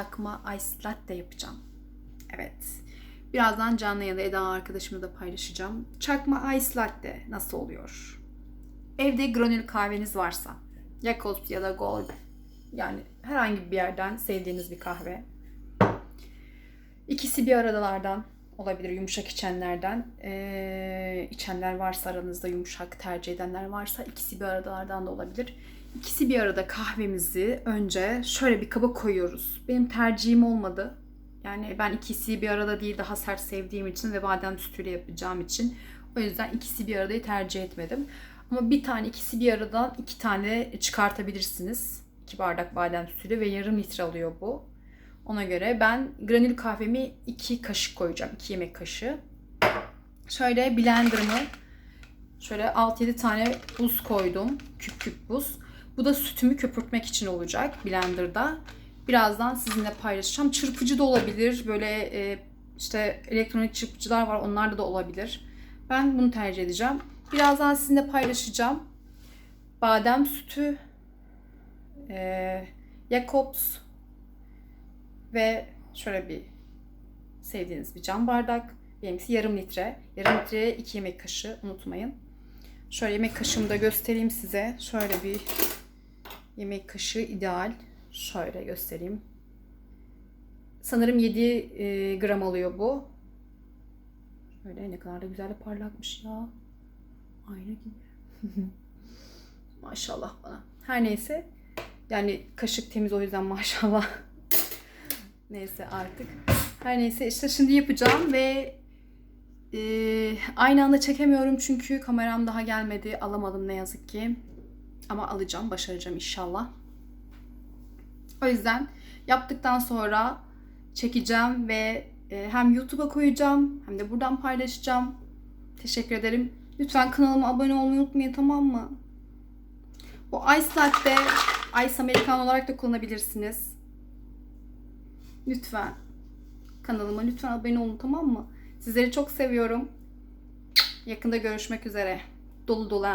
Akma ice latte yapacağım. Evet. Birazdan canlı yayında Eda arkadaşımla da paylaşacağım. Çakma ice latte nasıl oluyor? Evde granül kahveniz varsa, Yakult ya da Gold, yani herhangi bir yerden sevdiğiniz bir kahve. İkisi bir aradalardan olabilir, yumuşak içenlerden. Ee, içenler varsa aranızda yumuşak tercih edenler varsa ikisi bir aradalardan da olabilir. İkisi bir arada kahvemizi önce şöyle bir kaba koyuyoruz. Benim tercihim olmadı. Yani ben ikisi bir arada değil daha sert sevdiğim için ve badem sütüyle yapacağım için. O yüzden ikisi bir aradayı tercih etmedim. Ama bir tane ikisi bir aradan iki tane çıkartabilirsiniz. 2 bardak badem sütüyle ve yarım litre alıyor bu. Ona göre ben granül kahvemi 2 kaşık koyacağım. 2 yemek kaşığı. Şöyle blenderımı şöyle 6-7 tane buz koydum. Küp küp buz. Bu da sütümü köpürtmek için olacak blenderda. Birazdan sizinle paylaşacağım. Çırpıcı da olabilir. Böyle e, işte elektronik çırpıcılar var. Onlarda da olabilir. Ben bunu tercih edeceğim. Birazdan sizinle paylaşacağım. Badem sütü, e, Jacobs ve şöyle bir sevdiğiniz bir cam bardak. Benimkisi yarım litre. Yarım litreye 2 yemek kaşığı unutmayın. Şöyle yemek kaşığımı da göstereyim size. Şöyle bir yemek kaşığı ideal. Şöyle göstereyim. Sanırım 7 e, gram alıyor bu. Şöyle ne kadar da güzel parlakmış ya. Ayna gibi. maşallah bana. Her neyse. Yani kaşık temiz o yüzden maşallah. neyse artık. Her neyse işte şimdi yapacağım ve e, aynı anda çekemiyorum çünkü kameram daha gelmedi. Alamadım ne yazık ki. Ama alacağım, başaracağım inşallah. O yüzden yaptıktan sonra çekeceğim ve e, hem YouTube'a koyacağım hem de buradan paylaşacağım. Teşekkür ederim. Lütfen kanalıma abone olmayı unutmayın tamam mı? Bu Ice Latte, Ice Americano olarak da kullanabilirsiniz. Lütfen. Kanalıma lütfen abone olun tamam mı? Sizleri çok seviyorum. Yakında görüşmek üzere. Dolu dolu